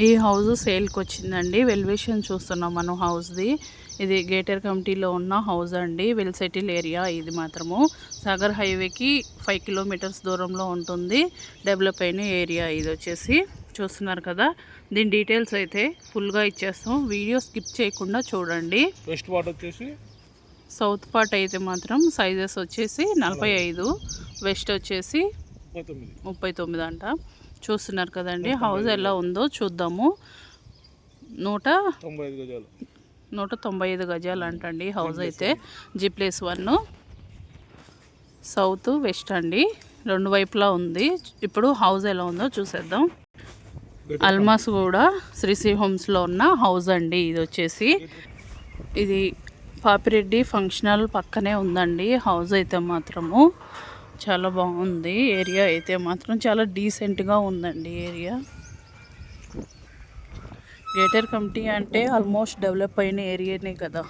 ఈ హౌస్ సేల్కి వచ్చిందండి వెల్వేషన్ చూస్తున్నాం మనం హౌస్ది. ఇది గేటర్ కమిటీలో ఉన్న హౌస్ అండి. వెల్ సెటిల్ ఏరియా ఇది మాత్రము. సాగర్ హైవేకి ఫైవ్ కిలోమీటర్స్ దూరంలో ఉంటుంది. డెవలప్ అయిన ఏరియా ఇది వచ్చేసి. చూస్తున్నారు కదా? దీని డీటెయిల్స్ అయితే ఫుల్గా ఇచ్చేస్తాం. వీడియో స్కిప్ చేయకుండా చూడండి. వెస్ట్ పార్ట్ వచ్చేసి? సౌత్ పార్ట్ అయితే మాత్రం సైజెస్ వచ్చేసి నలభై ఐదు. వెస్ట్ వచ్చేసి ముప్పై తొమ్మిది. ముప్పై తొమ్మిది అంట. చూస్తున్నారు కదండి. హౌస్ ఎలా ఉందో చూద్దాము. నూట నూట తొంభై ఐదు గజాలు అంటండి హౌస్ అయితే. G plus one. South west అండి. రెండు వైపులా ఉంది. ఇప్పుడు హౌస్ ఎలా ఉందో చూసేద్దాం. అల్మాస్ కూడా శ్రీశ్రీ హోమ్స్లో ఉన్న హౌస్ అండి ఇది వచ్చేసి. ఇది పాపిరెడ్డి ఫంక్షనల్ పక్కనే ఉందండి హౌస్ అయితే మాత్రము. చాలా బాగుంది. ఏరియా అయితే మాత్రం చాలా డీసెంట్గా ఉందండి ఏరియా. గ్రేటర్ కమిటీ అంటే ఆల్మోస్ట్ డెవలప్ అయిన ఏరియానే కదా.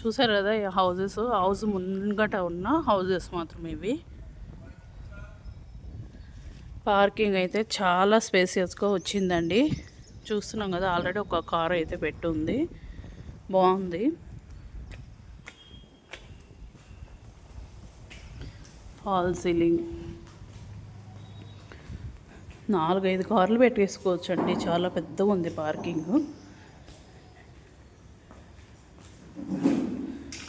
చూసారు కదా ఈ హౌజెస్ హౌస్ ముంగట ఉన్న హౌజెస్ మాత్రం ఇవి. పార్కింగ్ అయితే చాలా స్పేసియస్గా వచ్చిందండి. చూస్తున్నాం కదా ఆల్రెడీ ఒక కార్ అయితే పెట్టుంది. బాగుంది. ఫాల్ సీలింగ్ నాలుగైదు కార్లు పెట్టేసుకోవచ్చు అండి చాలా పెద్దగా ఉంది పార్కింగ్.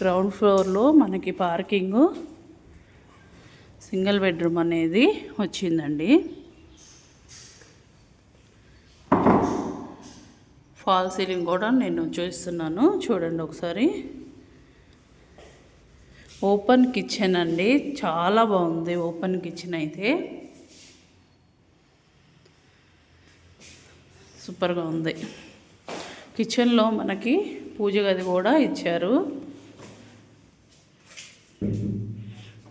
గ్రౌండ్ ఫ్లోర్లో మనకి పార్కింగ్. సింగిల్ బెడ్రూమ్ అనేది వచ్చిందండి. ఫాల్ సీలింగ్ కూడా నేను చూస్తున్నాను. చూడండి ఒకసారి. ఓపెన్ కిచెన్ అండి. చాలా బాగుంది ఓపెన్ కిచెన్ అయితే. సూపర్గా ఉంది. కిచెన్లో మనకి పూజ గది కూడా ఇచ్చారు.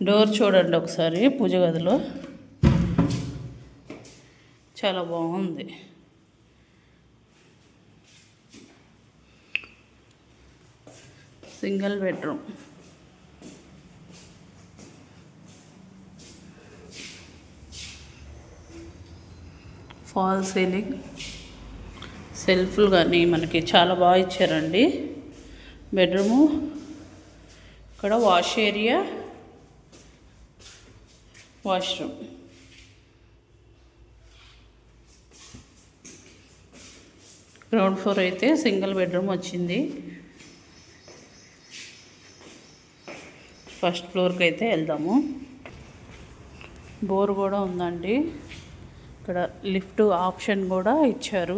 డోర్ చూడండి ఒకసారి పూజ గదిలో. చాలా బాగుంది. Single bedroom. Fall ceiling. సెల్ఫ్లు కానీ మనకి చాలా బాగా ఇచ్చారండి. బెడ్రూము ఇక్కడ wash area washroom. Ground floor అయితే సింగిల్ బెడ్రూమ్ వచ్చింది. ఫస్ట్ ఫ్లోర్కి అయితే వెళ్దాము. బోర్ కూడా ఉందండి. ఇక్కడ లిఫ్ట్ ఆప్షన్ కూడా ఇచ్చారు.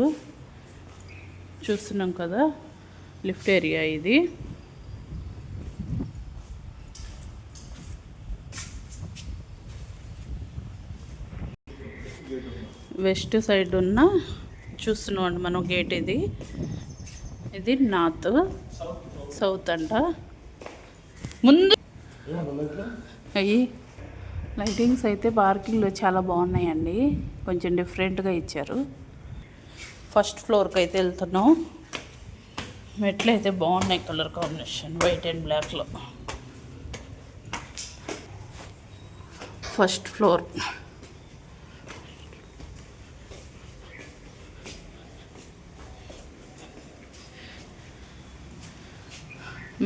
చూస్తున్నాం కదా లిఫ్ట్ ఏరియా ఇది. వెస్ట్ సైడ్ ఉన్న చూస్తున్నాం అండి మనం గేట్ ఇది. ఇది నార్త్ సౌత్ అంట. ముందు అయ్యి లైటింగ్స్ అయితే పార్కింగ్లో చాలా బాగున్నాయండి. కొంచెం డిఫరెంట్గా ఇచ్చారు. ఫస్ట్ ఫ్లోర్కి అయితే వెళ్తున్నాం. మెట్లు అయితే బాగున్నాయి కలర్ కాంబినేషన్ వైట్ అండ్ బ్లాక్లో. First floor.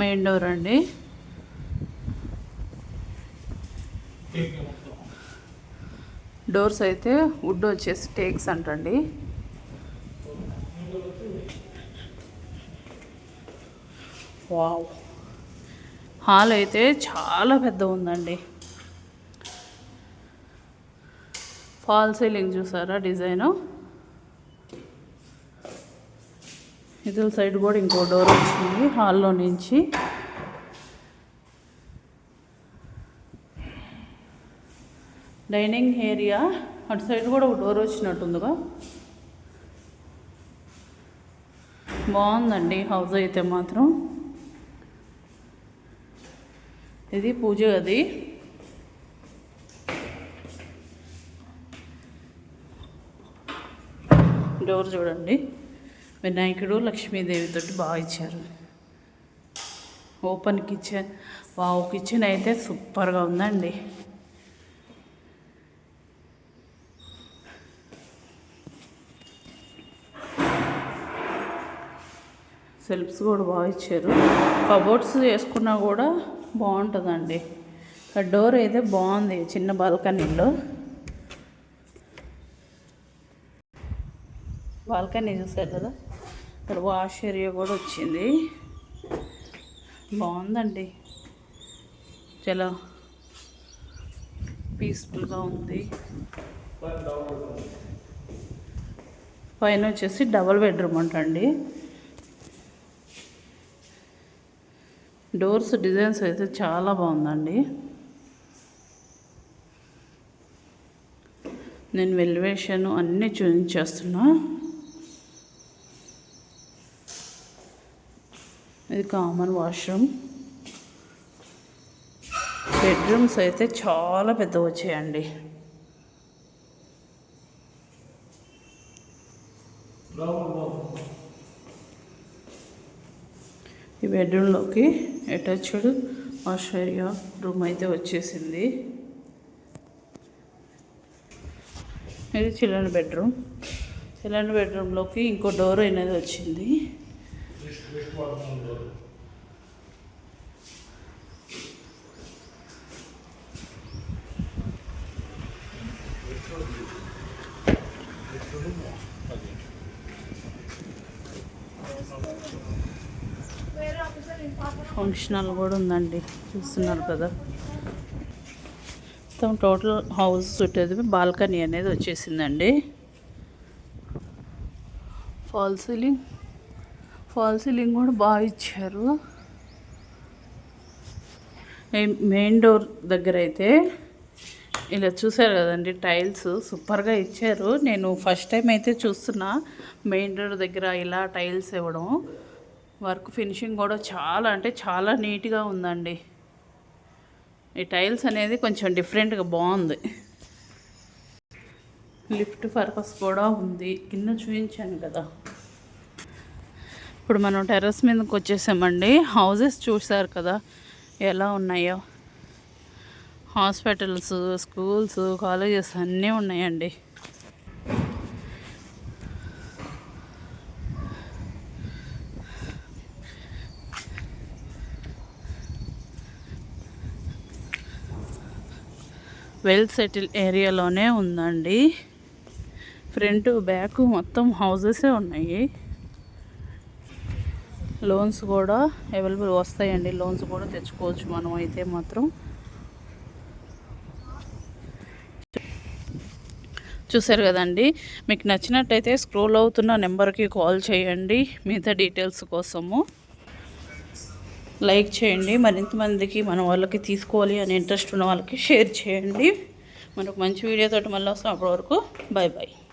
మెయిన్ డోర్ అండి. డోర్స్ అయితే వుడ్ వచ్చేసి టేక్స్ అంటండి. వావ్. హాల్ అయితే చాలా పెద్ద ఉందండి. ఫాల్ సీలింగ్ చూసారా డిజైను? ఇదుల సైడ్ కూడా ఇంకో డోర్ వచ్చింది హాల్లో నుంచి. డైనింగ్ ఏరియా అటు సైడ్ కూడా ఒక డోర్ వచ్చినట్టుందిగా. బాగుందండి హౌస్ అయితే మాత్రం. ఇది పూజ గది. డోర్ చూడండి. వినాయకుడు లక్ష్మీదేవితో బాగా ఇచ్చారు. ఓపెన్ కిచెన్ వావ్ కిచెన్ అయితే సూపర్గా ఉందండి. సెల్ఫ్స్ కూడా బాగా ఇచ్చారు. కబోర్డ్స్ వేసుకున్నా కూడా బాగుంటుందండి. ఆ డోర్ అయితే బాగుంది చిన్న బాల్కనీలో. బాల్కనీ చూసారు కదా? ఇక్కడ వాష్ ఏరియా కూడా వచ్చింది. బాగుందండి. చాలా పీస్ఫుల్గా ఉంది. పైన వచ్చేసి డబల్ బెడ్రూమ్ అంటండి డోర్స్ డిజైన్స్ అయితే చాలా బాగుందండి. నేను వెల్వేషన్ అన్నీ చూపించేస్తున్నా. ఇది కామన్ వాష్రూమ్. బెడ్రూమ్స్ అయితే చాలా పెద్ద వచ్చాయండి. ఈ బెడ్రూమ్లోకి అటాచ్డ్ ఆశ్చర్య రూమ్ అయితే వచ్చేసింది. ఇది చిల్డ్రన్ బెడ్రూమ్. చిల్డ్రన్ బెడ్రూమ్లోకి ఇంకో డోర్ అనేది వచ్చింది. ఫంక్షనల్ కూడా ఉందండి. చూస్తున్నారు కదా. మొత్తం టోటల్ హౌస్ చుట్టేది బాల్కనీ అనేది వచ్చేసిందండి. ఫాల్ సీలింగ్ ఫాల్ సీలింగ్ కూడా బాగా ఇచ్చారు. మెయిన్ డోర్ దగ్గర అయితే ఇలా చూసారు కదండి టైల్స్ సూపర్గా ఇచ్చారు. నేను ఫస్ట్ టైం అయితే చూస్తున్నా మెయిన్ డోర్ దగ్గర ఇలా టైల్స్ ఇవ్వడం. వర్క్ ఫినిషింగ్ కూడా చాలా అంటే చాలా నీట్గా ఉందండి. ఈ టైల్స్ అనేది కొంచెం డిఫరెంట్గా బాగుంది. లిఫ్ట్ పర్పస్ కూడా ఉంది. కింద చూపించాను కదా. ఇప్పుడు మనం టెర్రస్ మీదకి వచ్చేసామండి. హౌసెస్ చూసారు కదా ఎలా ఉన్నాయో. హాస్పిటల్స్ స్కూల్స్ కాలేజెస్ అన్నీ ఉన్నాయండి. వెల్ సెటిల్ ఏరియాలోనే ఉందండి. ఫ్రంట్ బ్యాక్ మొత్తం హౌజెసే ఉన్నాయి. లోన్స్ కూడా అవైలబుల్ వస్తాయండి. లోన్స్ కూడా తెచ్చుకోవచ్చు మనం అయితే మాత్రం. చూసారు కదండి? మీకు నచ్చినట్టయితే స్క్రోల్ అవుతున్న నెంబర్కి కాల్ చేయండి. మిగతా డీటెయిల్స్ కోసము. లైక్ చేయండి. మరింత మందికి మన వాళ్ళకి తీసుకోవాలి అని ఇంట్రెస్ట్ ఉన్న వాళ్ళకి షేర్ చేయండి. మనకు మంచి వీడియోతో మళ్ళీ వస్తాం అప్పటి వరకు. Bye bye